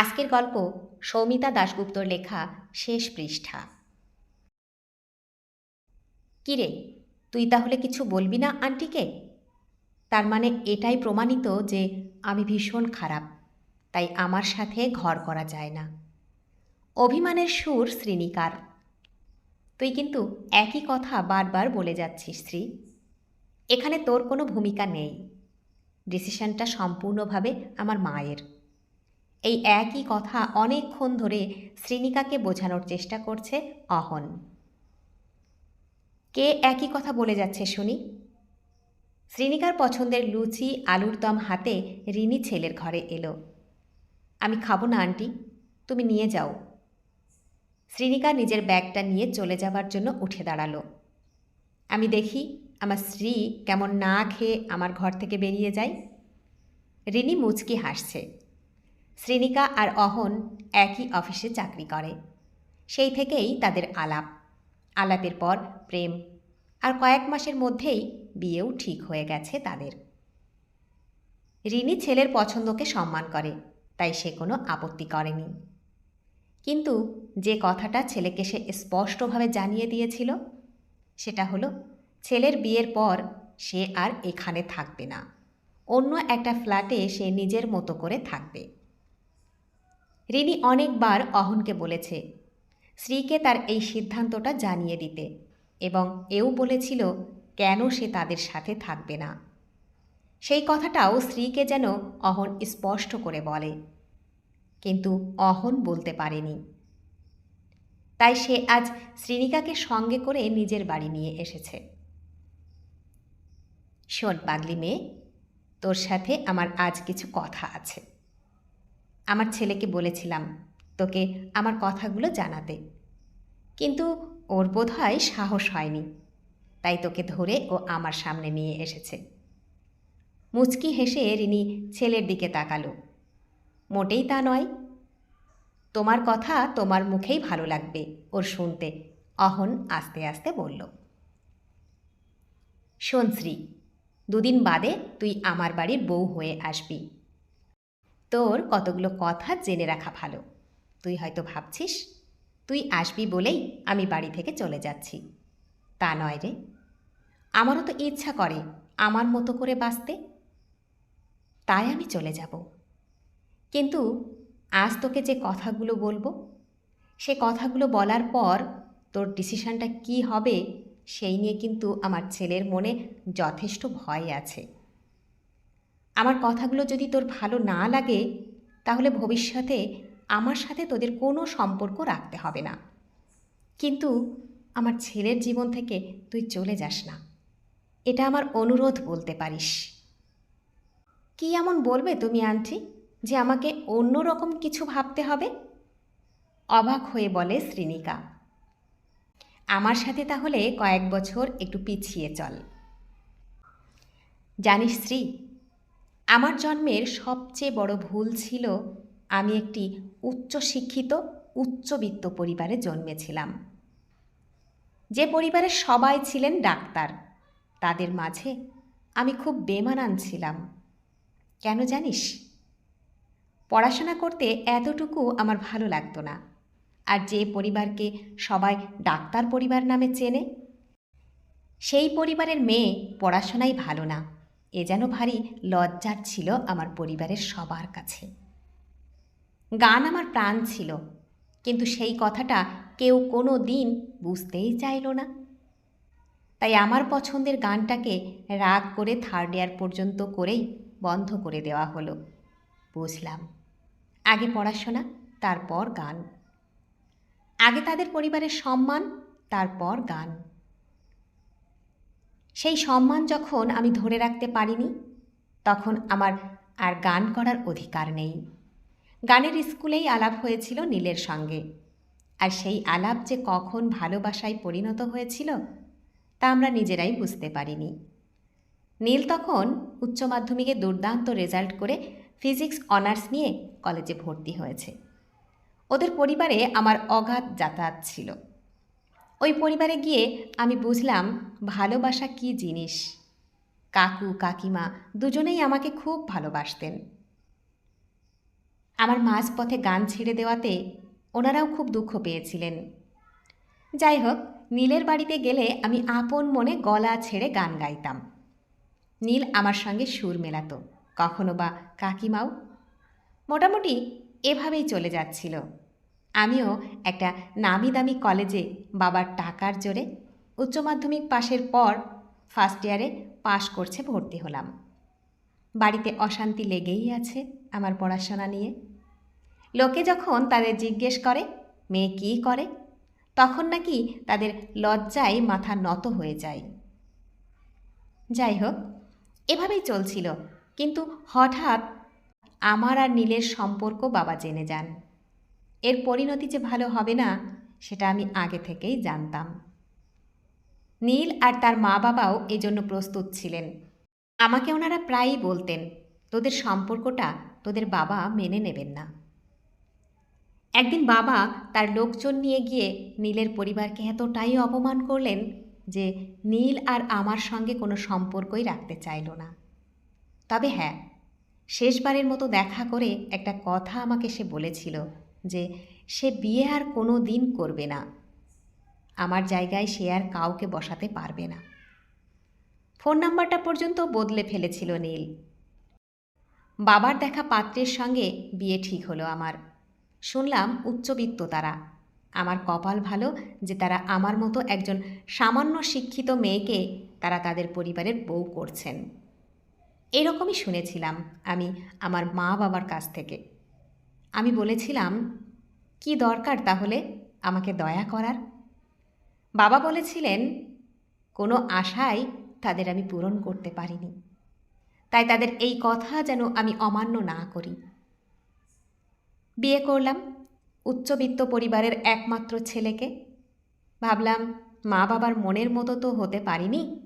আজকের গল্প সৌমিতা দাশগুপ্তর লেখা শেষ পৃষ্ঠা। কিরে, তুই তাহলে কিছু বলবি না আন্টিকে? তার মানে এটাই প্রমাণিত যে আমি ভীষণ খারাপ, তাই আমার সাথে ঘর করা যায় না। অভিমানের সুর শ্রীনিকার। তুই কিন্তু একই কথা বারবার বলে যাচ্ছিস শ্রী। এখানে তোর কোনো ভূমিকা নেই। ডিসিশনটা সম্পূর্ণভাবে আমার মায়ের। এই একই কথা অনেকক্ষণ ধরে শ্রীনিকাকে বোঝানোর চেষ্টা করছে অহন। কে একই কথা বলে যাচ্ছে শুনি? শ্রীনিকার পছন্দের লুচি, আলুর দম হাতে রিনি ছেলের ঘরে এলো। আমি খাব না, আন্টি, তুমি নিয়ে যাও। শ্রীনিকা নিজের ব্যাগটা নিয়ে চলে যাবার জন্য উঠে দাঁড়াল। আমি দেখি আমার স্ত্রী কেমন না খেয়ে আমার ঘর থেকে বেরিয়ে যায়। রিনি মুচকি হাসছে। শ্রীনিকা আর অহন একই অফিসে চাকরি করে। সেই থেকেই তাদের আলাপ। আলাপের পর প্রেম। আর কয়েক মাসের মধ্যেই বিয়েও ঠিক হয়ে গেছে তাদের। রিনি ছেলের পছন্দকে সম্মান করে, তাই সে কোনো আপত্তি করেনি। কিন্তু যে কথাটা ছেলেকে সে স্পষ্টভাবে জানিয়ে দিয়েছিল, সেটা হলো, ছেলের বিয়ের পর সে আর এখানে থাকবে না। অন্য একটা ফ্ল্যাটে সে নিজের মতো করে থাকবে। রিনি অনেকবার অহনকে বলেছে শ্রীকে তার এই সিদ্ধান্তটা জানিয়ে দিতে এবং এও বলেছিল, কেন সে তাদের সাথে থাকবে না? সেই কথাটাও স্ত্রীকে যেন অহন স্পষ্ট করে বলে, কিন্তু অহন বলতে পারেনি। তাই সে আজ শ্রীনিকাকে সঙ্গে করে নিজের বাড়ি নিয়ে এসেছে। শোন পাগলি মেয়ে, তোর সাথে আমার আজ কিছু কথা আছে। আমার ছেলেকে বলেছিলাম, তোকে আমার কথাগুলো জানাতে। কিন্তু ওর বোধ হয় সাহস হয়নি। তাই তোকে ধরে ও আমার সামনে নিয়ে এসেছে। মুচকি হেসে রিনি ছেলের দিকে তাকালো। মোটেই তা নয়। তোমার কথা তোমার মুখেই ভালো লাগবে, ওর শুনতে অহন আস্তে আস্তে বলল। শোন শ্রী, দুদিন বাদে তুই আমার বাড়ির বউ হয়ে আসবি। তোর কতগুলো কথা জেনে রাখা ভালো। তুই হয়তো ভাবছিস, তুই আসবি বলেই আমি বাড়ি থেকে চলে যাচ্ছি। তা নয় রে। আমারও তো ইচ্ছা করে আমার মতো করে বাঁচতে। তাই আমি চলে যাব। কিন্তু আজ তোকে যে কথাগুলো বলব, সে কথাগুলো বলার পর তোর ডিসিশনটা কি হবে, সেই নিয়ে কিন্তু আমার ছেলের মনে যথেষ্ট ভয় আছে। আমার কথাগুলো যদি তোর ভালো না লাগে, তাহলে ভবিষ্যতে আমার সাথে তোদের কোনো সম্পর্ক রাখতে হবে না। কিন্তু আমার ছেলের জীবন থেকে তুই চলে যাস না। এটা আমার অনুরোধ বলতে পারিস। কি এমন বলবে তুমি, আন্টি, যে আমাকে অন্য রকম কিছু ভাবতে হবে? অবাক হয়ে বলে শ্রীনিকা, আমার সাথে তাহলে কয়েক বছর একটু পিছিয়ে চল। জানিস শ্রী আমার জন্মের সবচেয়ে বড় ভুল ছিল আমি একটি উচ্চশিক্ষিত, উচ্চবিত্ত পরিবারে জন্মেছিলাম। যে পরিবারের সবাই ছিলেন ডাক্তার, তাদের মাঝে আমি খুব বেমানান ছিলাম। কেন জানিস? পড়াশোনা করতে এতটুকু আমার ভালো লাগতো না। আর যে পরিবারকে সবাই ডাক্তার পরিবার নামে চেনে, সেই পরিবারের মেয়ে পড়াশোনাই ভালো না। এ যেন ভারী লজ্জার ছিল আমার পরিবারের সবার কাছে। গান আমার প্রাণ ছিল, কিন্তু সেই কথাটা কেউ কোনো দিন বুঝতেই চাইল না। তাই আমার পছন্দের গানটাকে রাগ করে থার্ড ইয়ার পর্যন্ত করেই বন্ধ করে দেওয়া হলো। বুঝলাম। আগে পড়াশোনা, তারপর গান। আগে তাদের পরিবারের সম্মান, তারপর গান। সেই সম্মান যখন আমি ধরে রাখতে পারিনি, তখন আমার আর গান করার অধিকার নেই। গানের স্কুলেই আলাপ হয়েছিল নীলের সঙ্গে। আর সেই আলাপ যে কখন ভালোবাসায় পরিণত হয়েছিল, তা আমরা নিজেরাই বুঝতে পারিনি। নীল তখন উচ্চ মাধ্যমিকে দুর্দান্ত রেজাল্ট করে ফিজিক্স, অনার্স নিয়ে কলেজে ভর্তি হয়েছে। ওদের পরিবারে আমার অগাধ যাতায়াত ছিল। ওই পরিবারে গিয়ে আমি বুঝলাম ভালোবাসা কী জিনিস। কাকু, কাকিমা দুজনেই আমাকে খুব ভালোবাসতেন। আমার মাঝপথে গান ছেড়ে দেওয়াতে ওনারাও খুব দুঃখ পেয়েছিলেন। যাই হোক, নীলের বাড়িতে গেলে আমি আপন মনে গলা ছেড়ে গান গাইতাম। নীল আমার সঙ্গে সুর মেলাতো, কখনো বা কাকিমাও। মোটামুটি এভাবেই চলে যাচ্ছিল। আমিও একটা নামি দামি কলেজে বাবার টাকার জোরে উচ্চ মাধ্যমিক পাশের পর ফার্স্ট ইয়ারে পাশ করছে ভর্তি হলাম। বাড়িতে অশান্তি লেগেই আছে আমার পড়াশোনা নিয়ে। লোকে যখন তাদের জিজ্ঞেস করে, মেয়ে কী করে? তখন নাকি তাদের লজ্জায় মাথা নত হয়ে যায়। যাই হোক, এভাবেই চলছিল, কিন্তু হঠাৎ আমার আর নীলের সম্পর্ক বাবা জেনে যান। এর পরিণতি যে ভালো হবে না, সেটা আমি আগে থেকেই জানতাম। নীল আর তার মা বাবাও এজন্য প্রস্তুত ছিলেন। আমাকে ওনারা প্রায়ই বলতেন, তোদের সম্পর্কটা তোদের বাবা মেনে নেবেন না। একদিন বাবা তার লোকজন নিয়ে গিয়ে নীলের পরিবারকে এতটাই অপমান করলেন যে নীল আর আমার সঙ্গে কোনো সম্পর্কই রাখতে চাইল না। তবে হ্যাঁ শেষবারের মতো দেখা করে একটা কথা আমাকে সে বলেছিল যে সে বিয়ে আর কোনো দিন করবে না। আমার জায়গায় সে আর কাউকে বসাতে পারবে না। ফোন নাম্বারটা পর্যন্ত বদলে ফেলেছিল নীল। বাবার দেখা পাত্রের সঙ্গে বিয়ে ঠিক হলো আমার। শুনলাম উচ্চবিত্ত তারা। আমার কপাল ভালো যে তারা আমার মতো একজন সামান্য শিক্ষিত মেয়েকে তারা তাদের পরিবারের বউ করছেন। এরকমই শুনেছিলাম আমি আমার মা বাবার কাছ থেকে। আমি বলেছিলাম, কি দরকার তাহলে আমাকে দয়া করার? বাবা বলেছিলেন, কোনো আশাই তাদের আমি পূরণ করতে পারিনি। তাই তাদের এই কথা যেন আমি অমান্য না করি। বিয়ে করলাম, উচ্চবিত্ত পরিবারের একমাত্র ছেলেকে। ভাবলাম, মা বাবার মনের মতো তো হতে পারিনি।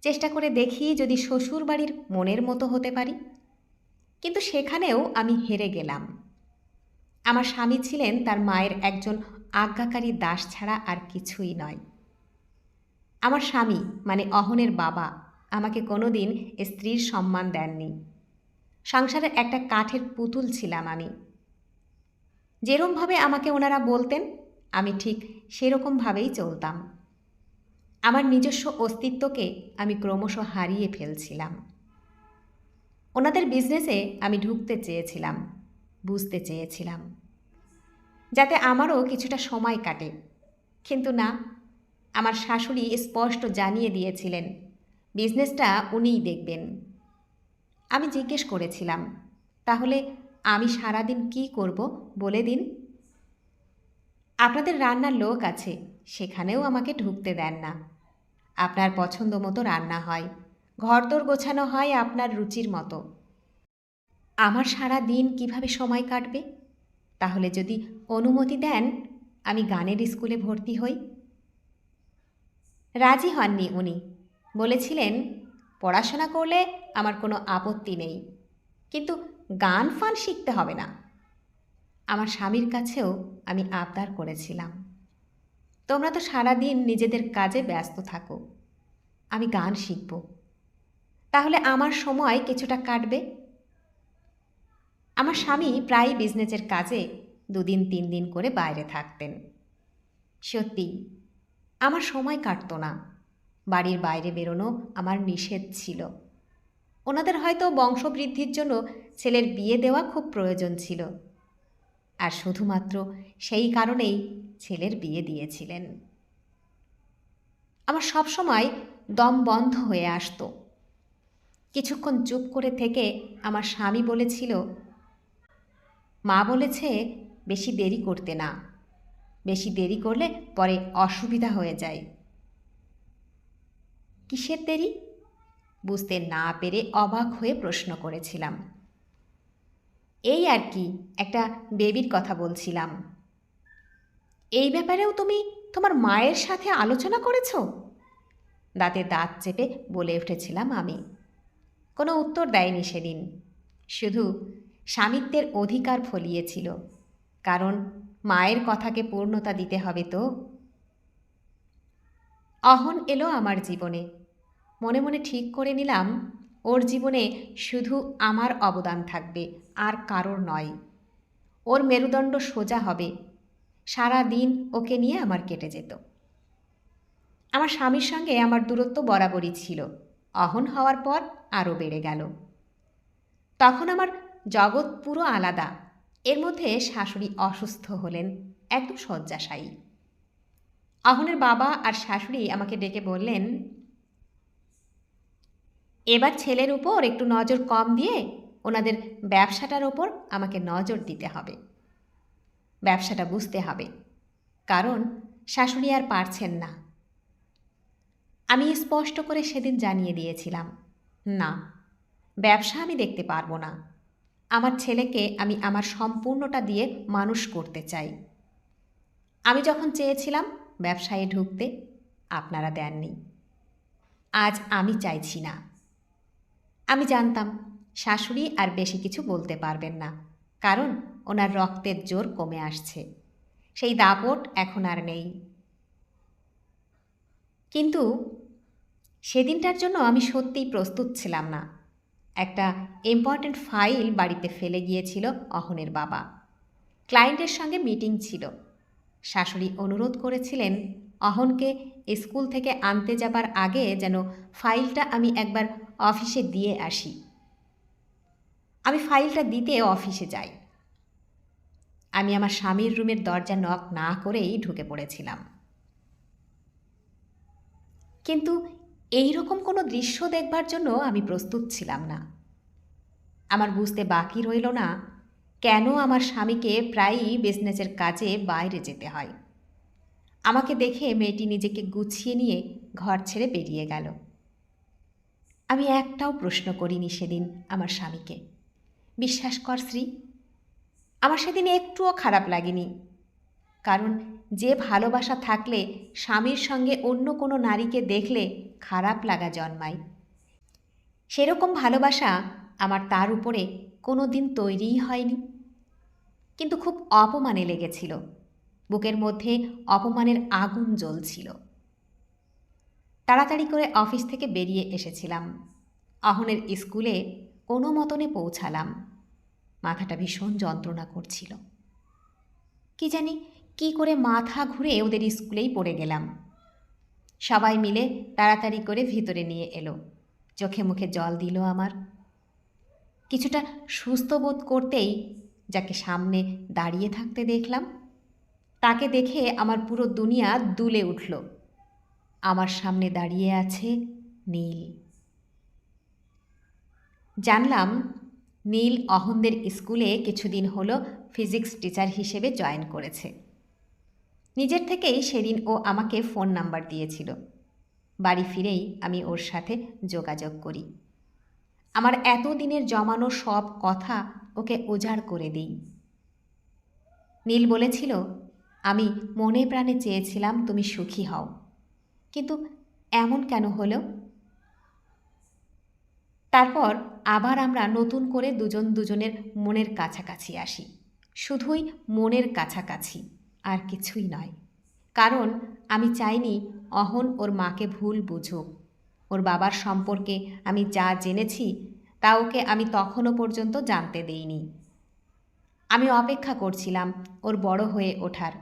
চেষ্টা করে দেখি যদি শ্বশুর বাড়ির মনের মতো হতে পারি। কিন্তু সেখানেও আমি হেরে গেলাম। আমার স্বামী ছিলেন তার মায়ের একজন আজ্ঞাকারী দাস ছাড়া আর কিছুই নয়। আমার স্বামী মানে অহনের বাবা, আমাকে কোনো কোনোদিন স্ত্রীর সম্মান দেননি। সংসারের একটা কাঠের পুতুল ছিলাম আমি। যেরমভাবে আমাকে ওনারা বলতেন, আমি ঠিক সেরকমভাবেই চলতাম। আমার নিজস্ব অস্তিত্বকে আমি ক্রমশ হারিয়ে ফেলছিলাম। ওনাদের বিজনেসে আমি ঢুকতে চেয়েছিলাম। বুঝতে চেয়েছিলাম। যাতে আমারও কিছুটা সময় কাটে। কিন্তু না, আমার শাশুড়ি স্পষ্ট জানিয়ে দিয়েছিলেন, বিজনেসটা উনিই দেখবেন। আমি জিজ্ঞেস করেছিলাম, তাহলে আমি সারাদিন কি করব বলে দিন? আপনাদের রান্নার লোক আছে, সেখানেও আমাকে ঢুকতে দেন না। আপনার পছন্দ মতো রান্না হয়, ঘরদোর গোছানো হয় আপনার রুচির মতো। আমার সারা দিন কীভাবে সময় কাটবে? তাহলে যদি অনুমতি দেন, আমি গানের স্কুলে ভর্তি হই। রাজি হননি উনি। বলেছিলেন, পড়াশোনা করলে আমার কোনো আপত্তি নেই, কিন্তু গান ফান শিখতে হবে না। আমার স্বামীর কাছেও আমি আবদার করেছিলাম। তোমরা তো সারাদিন নিজেদের কাজে ব্যস্ত থাকো, আমি গান শিখব। তাহলে আমার সময় কিছুটা কাটবে? আমার স্বামী প্রায় বিজনেসের কাজে দুদিন, তিন দিন করে বাইরে থাকতেন। সত্যি, আমার সময় কাটতো না। বাড়ির বাইরে বেরোনো আমার নিষেধ ছিল। ওনাদের হয়তো বংশবৃদ্ধির জন্য ছেলের বিয়ে দেওয়া খুব প্রয়োজন ছিল। আর শুধুমাত্র সেই কারণেই ছেলের বিয়ে দিয়েছিলেন। আমার সবসময় দম বন্ধ হয়ে আসতো। কিছুক্ষণ চুপ করে থেকে আমার স্বামী বলেছিল মা বলেছে, বেশি দেরি করতে না। বেশি দেরি করলে পরে অসুবিধা হয়ে যায়। কিসের দেরি? বুঝতে না পেরে অবাক হয়ে প্রশ্ন করেছিলাম। এই আর কি, একটা বেবির কথা বলছিলাম। এই ব্যাপারেও তুমি তোমার মায়ের সাথে আলোচনা করেছ? দাঁতে দাঁত চেপে বলে উঠেছিলাম আমি। কোনো উত্তর দেয়নি সেদিন। শুধু স্বামিত্বের অধিকার ফলিয়েছিল, কারণ মায়ের কথাকে পূর্ণতা দিতে হবে তো। অহন এলো আমার জীবনে। মনে মনে ঠিক করে নিলাম, ওর জীবনে শুধু আমার অবদান থাকবে, আর কারোর নয়। ওর মেরুদণ্ড সোজা হবে, সারা দিন ওকে নিয়ে আমার কেটে যেত। আমার স্বামীর সঙ্গে আমার দূরত্ব বরাবরই ছিল। অহন হওয়ার পর আরও বেড়ে গেল। তখন আমার জগৎ পুরো আলাদা। এর মধ্যে শাশুড়ি অসুস্থ হলেন, একদম শয্যাশায়ী। অহনের বাবা আর শাশুড়ি আমাকে ডেকে বললেন, এবার ছেলের উপর একটু নজর কম দিয়ে ওনাদের ব্যবসাটার ওপর আমাকে নজর দিতে হবে। ব্যবসাটা বুঝতে হবে। কারণ শাশুড়ি আর পারছেন না। আমি স্পষ্ট করে সেদিন জানিয়ে দিয়েছিলাম, না, ব্যবসা আমি দেখতে পারব না। আমার ছেলেকে আমি আমার সম্পূর্ণটা দিয়ে মানুষ করতে চাই। আমি যখন চেয়েছিলাম ব্যবসায়ে ঢুকতে, আপনারা দেননি। আজ আমি চাইছি না। আমি জানতাম, শাশুড়ি আর বেশি কিছু বলতে পারবেন না, কারণ ওনার রক্তের জোর কমে আসছে। সেই দাপট এখন আর নেই। কিন্তু সেদিনটার জন্য আমি সত্যিই প্রস্তুত ছিলাম না। একটা ইম্পর্ট্যান্ট ফাইল বাড়িতে ফেলে গিয়েছিল অহনের বাবা। ক্লায়েন্টের সঙ্গে মিটিং ছিল। শাশুড়ি অনুরোধ করেছিলেন অহনকে স্কুল থেকে আনতে যাবার আগে যেন ফাইলটা আমি একবার অফিসে দিয়ে আসি। আমি ফাইলটা দিতে অফিসে যাই। আমি আমার স্বামীর রুমের দরজা নক না করেই ঢুকে পড়েছিলাম। কিন্তু এই রকম কোনো দৃশ্য দেখবার জন্য আমি প্রস্তুত ছিলাম না। আমার বুঝতে বাকি রইল না কেন আমার স্বামীকে প্রায়ই বিজনেসের কাজে বাইরে যেতে হয়। আমাকে দেখে মেয়েটি নিজেকে গুছিয়ে নিয়ে ঘর ছেড়ে বেরিয়ে গেল। আমি একটাও প্রশ্ন করিনি সেদিন আমার স্বামীকে। বিশ্বাস কর শ্রী, আমার সেদিন একটুও খারাপ লাগেনি। কারণ যে ভালোবাসা থাকলে স্বামীর সঙ্গে অন্য কোনো নারীকে দেখলে খারাপ লাগা জন্মায়। সেরকম ভালোবাসা আমার তার উপরে কোনো দিন তৈরিই হয়নি। কিন্তু খুব অপমানে লেগেছিল। বুকের মধ্যে অপমানের আগুন জ্বলছিল। তাড়াতাড়ি করে অফিস থেকে বেরিয়ে এসেছিলাম। আহনের স্কুলে কোনো মতনে পৌঁছালাম। মাথাটা ভীষণ যন্ত্রণা করছিল। কি জানি কি করে মাথা ঘুরে ওদের স্কুলেই পড়ে গেলাম। সবাই মিলে তাড়াতাড়ি করে ভিতরে নিয়ে এলো। চোখে মুখে জল দিল আমার। কিছুটা সুস্থ বোধ করতেই যাকে সামনে দাঁড়িয়ে থাকতে দেখলাম, তাকে দেখে আমার পুরো দুনিয়া দুলে উঠল। আমার সামনে দাঁড়িয়ে আছে নীল। জানলাম নীল অহনদের স্কুলে কিছুদিন হলো ফিজিক্স টিচার হিসেবে জয়েন করেছে। নিজের থেকেই সেদিন ও আমাকে ফোন নাম্বার দিয়েছিল। বাড়ি ফিরেই আমি ওর সাথে যোগাযোগ করি। আমার এতদিনের জমানো সব কথা ওকে উজাড় করে দিই। নীল বলেছিল, আমি মনে প্রাণে চেয়েছিলাম তুমি সুখী হও। কিন্তু এমন কেন হলো? তারপর আবার আমরা নতুন করে দুজন দুজনের মনের কাছাকাছি আসি। শুধুই মনের কাছাকাছি। আর কিছুই নয়। কারণ আমি চাইনি অহন ওর মাকে ভুল বুঝুক। ওর বাবার সম্পর্কে আমি যা জেনেছি, তা ওকে আমি তখনও পর্যন্ত জানতে দেইনি। আমি অপেক্ষা করছিলাম ওর বড় হয়ে ওঠার।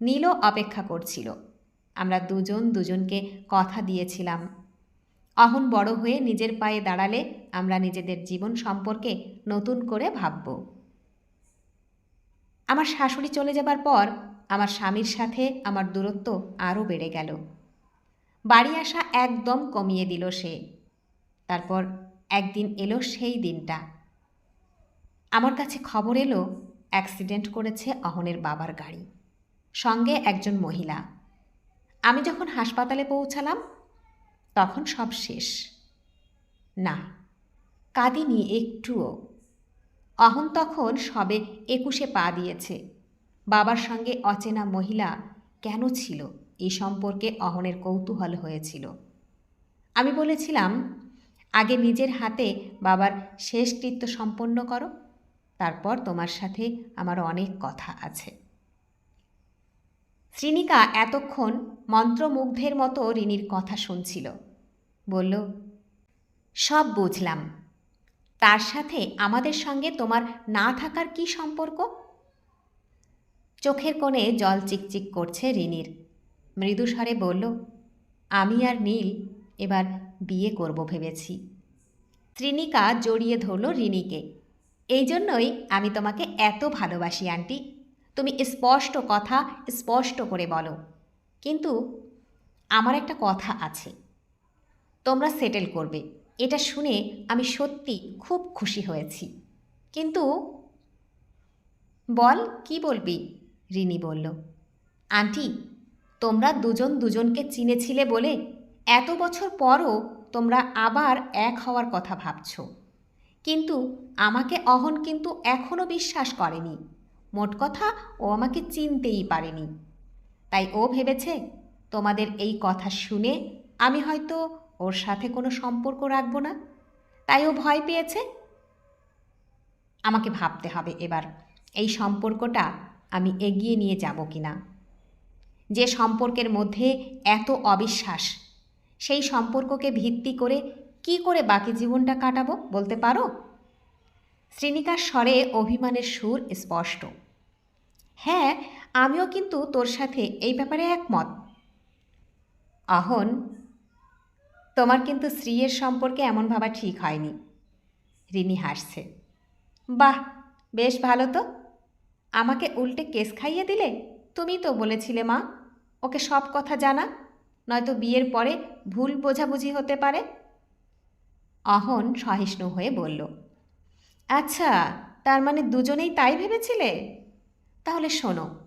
নীলও অপেক্ষা করছিল। আমরা দুজন দুজনকে কথা দিয়েছিলাম। অহন বড় হয়ে নিজের পায়ে দাঁড়ালে আমরা নিজেদের জীবন সম্পর্কে নতুন করে ভাবব। আমার শাশুড়ি চলে যাবার পর আমার স্বামীর সাথে আমার দূরত্ব আরও বেড়ে গেল। বাড়ি আসা একদম কমিয়ে দিল সে। তারপর একদিন এলো সেই দিনটা। আমার কাছে খবর এলো, অ্যাক্সিডেন্ট করেছে অহনের বাবার গাড়ি। সঙ্গে একজন মহিলা। আমি যখন হাসপাতালে পৌঁছালাম, তখন সব শেষ। না, কাঁদিনি একটুও। অহন তখন সবে একুশে পা দিয়েছে। বাবার সঙ্গে অচেনা মহিলা কেন ছিল? এই সম্পর্কে অহনের কৌতূহল হয়েছিল। আমি বলেছিলাম, আগে নিজের হাতে বাবার শেষকৃত্য সম্পন্ন করো, তারপর তোমার সাথে আমার অনেক কথা আছে শ্রীনিকা এতক্ষণ মন্ত্রমুগ্ধের মতো রিনির কথা শুনছিল। বলল, সব বুঝলাম। তার সাথে আমাদের সঙ্গে তোমার না থাকার কি সম্পর্ক? চোখের কোণে জল চিকচিক করছে রিনির। মৃদু স্বরে বলল, আমি আর নীল এবার বিয়ে করব ভেবেছি। ত্রিনিকা জড়িয়ে ধরল রিনিকে। এই জন্যই আমি তোমাকে এত ভালোবাসি, আন্টি। তুমি স্পষ্ট কথা স্পষ্ট করে বলো। কিন্তু আমার একটা কথা আছে। তোমরা সেটেল করবে। এটা শুনে আমি সত্যি খুব খুশি হয়েছি। কিন্তু বল, কি বলবি? রিনি বলল। আন্টি, তোমরা দুজন দুজনকে চিনেছিলে বলে এত বছর পরও তোমরা আবার এক হওয়ার কথা ভাবছ। কিন্তু আমাকে অহন কিন্তু এখনও বিশ্বাস করেনি। মোট কথা, ও আমাকে চিনতেই পারেনি। তাই ও ভেবেছে, তোমাদের এই কথা শুনে আমি হয়তো ওর সাথে কোনো সম্পর্ক রাখব না। তাই ও ভয় পেয়েছে। আমাকে ভাবতে হবে এবার, এই সম্পর্কটা আমি এগিয়ে নিয়ে যাব কি না যে সম্পর্কের মধ্যে এত অবিশ্বাস, সেই সম্পর্ককে ভিত্তি করে কি করে বাকি জীবনটা কাটাবো বলতে পারো? শ্রীনিকার স্বরে অভিমানের সুর স্পষ্ট। হ্যাঁ আমিও কিন্তু তোর সাথে এই ব্যাপারে একমত। অহন তোমার কিন্তু স্ত্রীয়ের সম্পর্কে এমন ভাবা ঠিক হয়নি। রিনি হাসছে। বাহ, বেশ ভালো তো। আমাকে উল্টে কেস খাইয়ে দিলে? তুমি তো বলেছিলে মা, ওকে সব কথা জানা, নয়তো বিয়ের পরে ভুল বোঝাবুঝি হতে পারে। অহন সহিষ্ণু হয়ে বলল আচ্ছা তার মানে দুজনেই তাই ভেবেছিলে? তাহলে শোনো,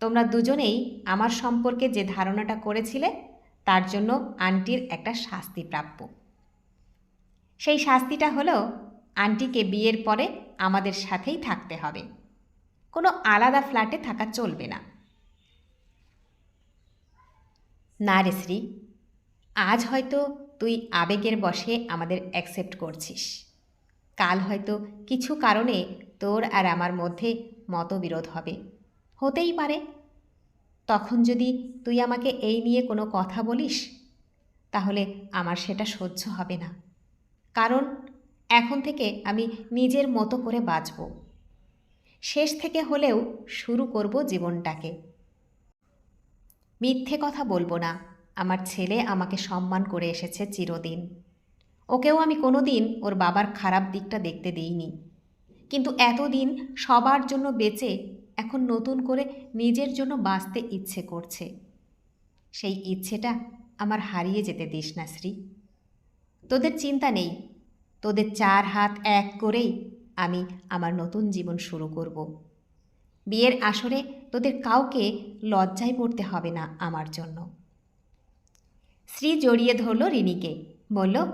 তোমরা দুজনেই আমার সম্পর্কে যে ধারণাটা করেছিলে তার জন্য আন্টির একটা শাস্তি প্রাপ্য। সেই শাস্তিটা হলো, আন্টিকে বিয়ের পরে আমাদের সাথেই থাকতে হবে। কোনো আলাদা ফ্ল্যাটে থাকা চলবে না। না রে শ্রী, আজ হয়তো তুই আবেগের বশে আমাদের অ্যাকসেপ্ট করছিস। কাল হয়তো কিছু কারণে তোর আর আমার মধ্যে মতবিরোধ হবে। হতেই পারে তখন যদি তুই আমাকে এই নিয়ে কোনো কথা বলিস, তাহলে আমার সেটা সহ্য হবে না। কারণ এখন থেকে আমি নিজের মতো করে বাঁচব। শেষ থেকে হলেও শুরু করব জীবনটাকে। মিথ্যে কথা বলব না। আমার ছেলে আমাকে সম্মান করে এসেছে চিরদিন। ওকেও আমি কোনো দিন ওর বাবার খারাপ দিকটা দেখতে দিইনি। কিন্তু এতদিন সবার জন্য বেঁচে এখন নতুন করে নিজের জন্য বাঁচতে ইচ্ছে করছে। সেই ইচ্ছেটা আমার হারিয়ে যেতে দিস না, শ্রী। তোদের চিন্তা নেই। তোদের চার হাত এক করেই আমি আমার নতুন জীবন শুরু করব। বিয়ের আসরে তোদের কাউকে লজ্জায় পড়তে হবে না আমার জন্য। শ্রী জড়িয়ে ধরল রিনিকে। বলল,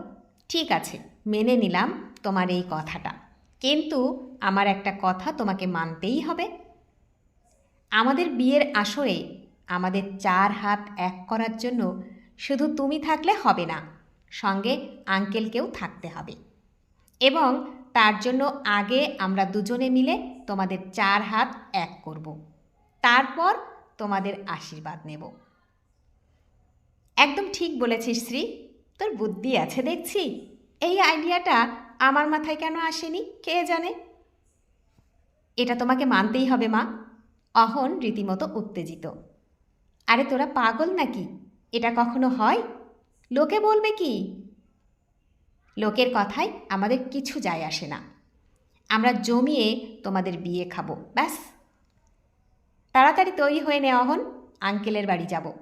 ঠিক আছে, মেনে নিলাম তোমার এই কথাটা। কিন্তু আমার একটা কথা তোমাকে মানতেই হবে। আমাদের বিয়ের আসরে আমাদের চার হাত এক করার জন্য শুধু তুমি থাকলে হবে না, সঙ্গে আঙ্কেলকেও থাকতে হবে। এবং তার জন্য আগে আমরা দুজনে মিলে তোমাদের চার হাত এক করব। তারপর তোমাদের আশীর্বাদ নেব। একদম ঠিক বলেছিস শ্রী, তোর বুদ্ধি আছে দেখছি? এই আইডিয়াটা আমার মাথায় কেন আসেনি, কে জানে? এটা তোমাকে মানতেই হবে মা। অহন রীতিমতো উত্তেজিত। আরে তোরা পাগল নাকি? এটা কখনো হয়? লোকে বলবে কি? লোকের কথায় আমাদের কিছু যায় আসে না। আমরা জমিয়ে তোমাদের বিয়ে খাব, ব্যাস। তাড়াতাড়ি তৈরি হয়ে নেওয়া হন আঙ্কেলের বাড়ি যাব।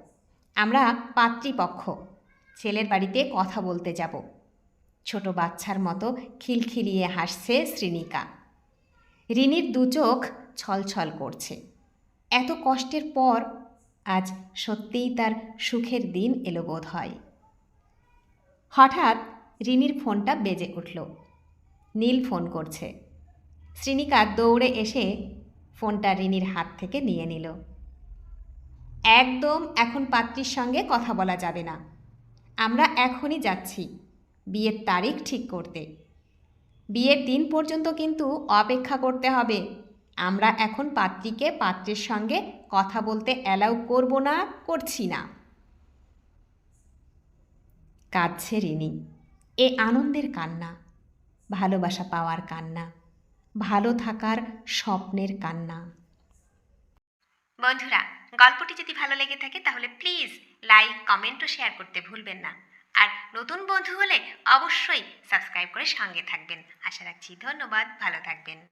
আমরা পাত্রীপক্ষ ছেলের বাড়িতে কথা বলতে যাব। ছোট বাচ্চার মতো খিলখিলিয়ে হাসছে শ্রীনিকা। রিনির দু চোখ ছলছল করছে। এত কষ্টের পর আজ সত্যিই তার সুখের দিন এলো বোধ হয়। হঠাৎ রিনির ফোনটা বেজে উঠল। নীল ফোন করছে। শ্রীনিকা দৌড়ে এসে ফোনটা রিনির হাত থেকে নিয়ে নিল। একদম এখন পাত্রীর সঙ্গে কথা বলা যাবে না। আমরা এখনই যাচ্ছি। বিয়ের তারিখ ঠিক করতে। বিয়ের দিন পর্যন্ত কিন্তু অপেক্ষা করতে হবে। আমরা এখন পাত্রীকে পাত্রের সঙ্গে কথা বলতে অ্যালাউ করব না, করছি না। কাঁদছে রিনি। এ আনন্দের কান্না, ভালোবাসা পাওয়ার কান্না, ভালো থাকার স্বপ্নের কান্না। বন্ধুরা, গল্পটি যদি ভালো লেগে থাকে তাহলে প্লিজ লাইক কমেন্ট ও শেয়ার করতে ভুলবেন না। আর নতুন বন্ধু হলে অবশ্যই সাবস্ক্রাইব করে সঙ্গে থাকবেন। আশা রাখছি ধন্যবাদ, ভালো থাকবেন।